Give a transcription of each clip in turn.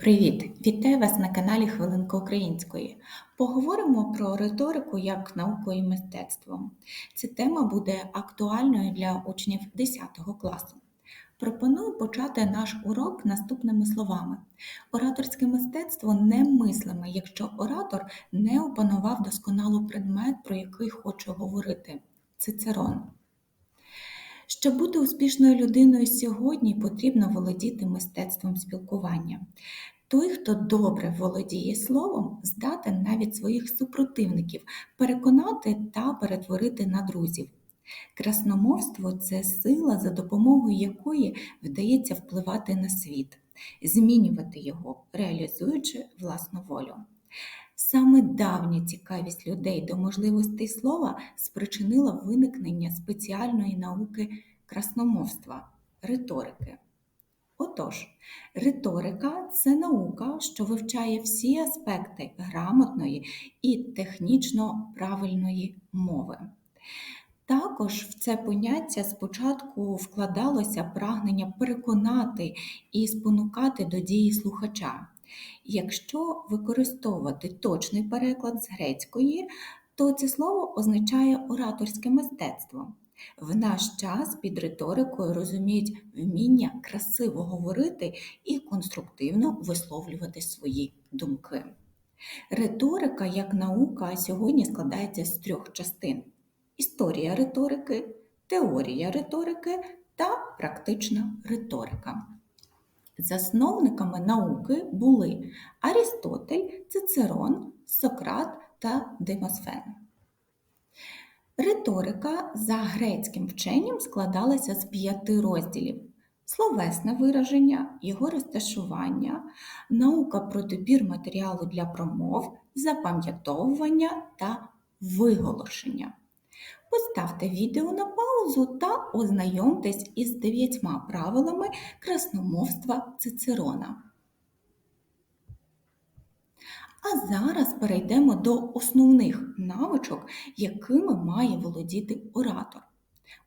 Привіт! Вітаю вас на каналі Хвилинка Української. Поговоримо про риторику як науку і мистецтво. Ця тема буде актуальною для учнів 10 класу. Пропоную почати наш урок наступними словами. Ораторське мистецтво немислиме, якщо оратор не опанував досконало предмет, про який хоче говорити. Цицерон. Щоб бути успішною людиною сьогодні, потрібно володіти мистецтвом спілкування. Той, хто добре володіє словом, здатен навіть своїх супротивників переконати та перетворити на друзів. Красномовство це сила, за допомогою якої вдається впливати на світ, змінювати його, реалізуючи власну волю. Саме давня цікавість людей до можливостей слова спричинила виникнення спеціальної науки красномовства риторики. Отож, риторика це наука, що вивчає всі аспекти грамотної і технічно правильної мови. Також в це поняття спочатку вкладалося прагнення переконати і спонукати до дії слухача. Якщо використовувати точний переклад з грецької, то це слово означає ораторське мистецтво. В наш час під риторикою розуміють вміння красиво говорити і конструктивно висловлювати свої думки. Риторика як наука сьогодні складається з трьох частин: історія риторики, теорія риторики та практична риторика. Засновниками науки були Арістотель, Цицерон, Сократ та Демосфен. Риторика за грецьким вченням складалася з п'яти розділів: словесне вираження, його розташування, наука про добір матеріалу для промов, запам'ятовування та виголошення. Поставте відео на паузу та ознайомтесь із дев'ятьма правилами красномовства Цицерона. А зараз перейдемо до основних навичок, якими має володіти оратор.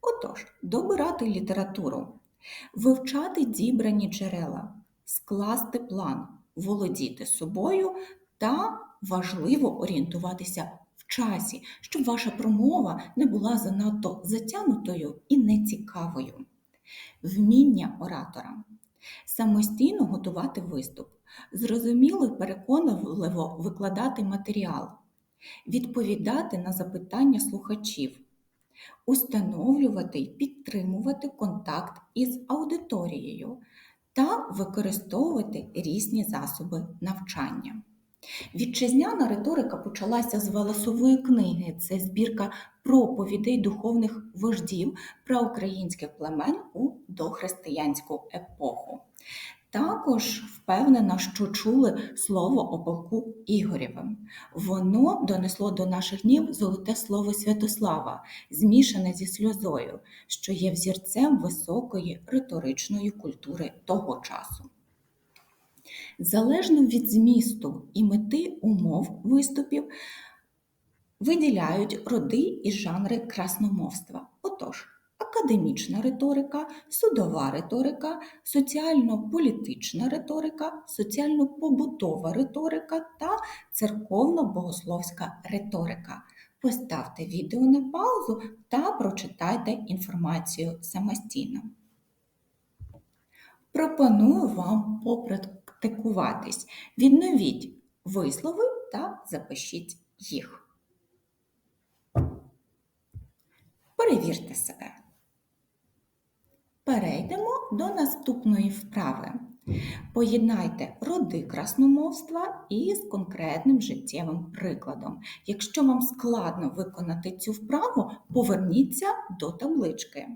Отож, добирати літературу, вивчати дібрані джерела, скласти план, володіти собою та важливо орієнтуватися часі, щоб ваша промова не була занадто затянутою і нецікавою. Вміння оратора. Самостійно готувати виступ зрозуміло і переконливо викладати матеріал, відповідати на запитання слухачів, установлювати і підтримувати контакт із аудиторією та використовувати різні засоби навчання. Вітчизняна риторика почалася з Валасової книги. Це збірка проповідей духовних вождів українських племен у дохристиянську епоху. Також впевнена, що чули слово о полку Ігорєвим. Воно донесло до наших днів золоте слово Святослава, змішане зі сльозою, що є взірцем високої риторичної культури того часу. Залежно від змісту і мети умов виступів, виділяють роди і жанри красномовства. Отож, академічна риторика, судова риторика, соціально-політична риторика, соціально-побутова риторика та церковно-богословська риторика. Поставте відео на паузу та прочитайте інформацію самостійно. Пропоную вам попрактикуватись. Відновіть вислови та запишіть їх. Перевірте себе. Перейдемо до наступної вправи. Поєднайте роди красномовства із конкретним життєвим прикладом. Якщо вам складно виконати цю вправу, поверніться до таблички.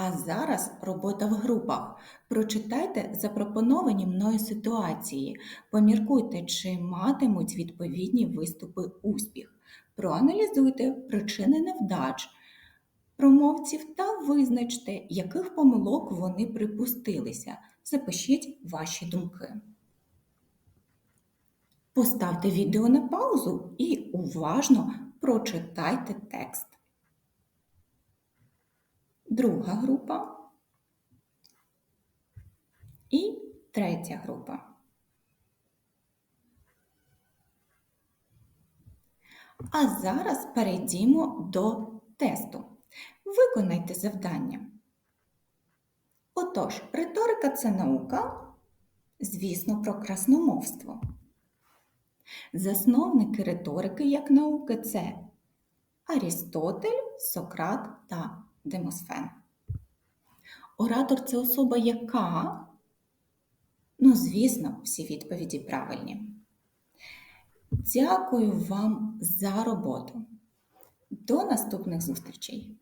А зараз робота в групах. Прочитайте запропоновані мною ситуації, поміркуйте, чи матимуть відповідні виступи успіх. Проаналізуйте причини невдач промовців та визначте, яких помилок вони припустилися. Запишіть ваші думки. Поставте відео на паузу і уважно прочитайте текст. Друга група. І третя група. А зараз перейдімо до тесту. Виконайте завдання. Отож, риторика це наука, звісно, про красномовство. Засновники риторики як науки це Арістотель, Сократ та Демосфен. Оратор це особа яка? Ну, звісно, всі відповіді правильні. Дякую вам за роботу. До наступних зустрічей!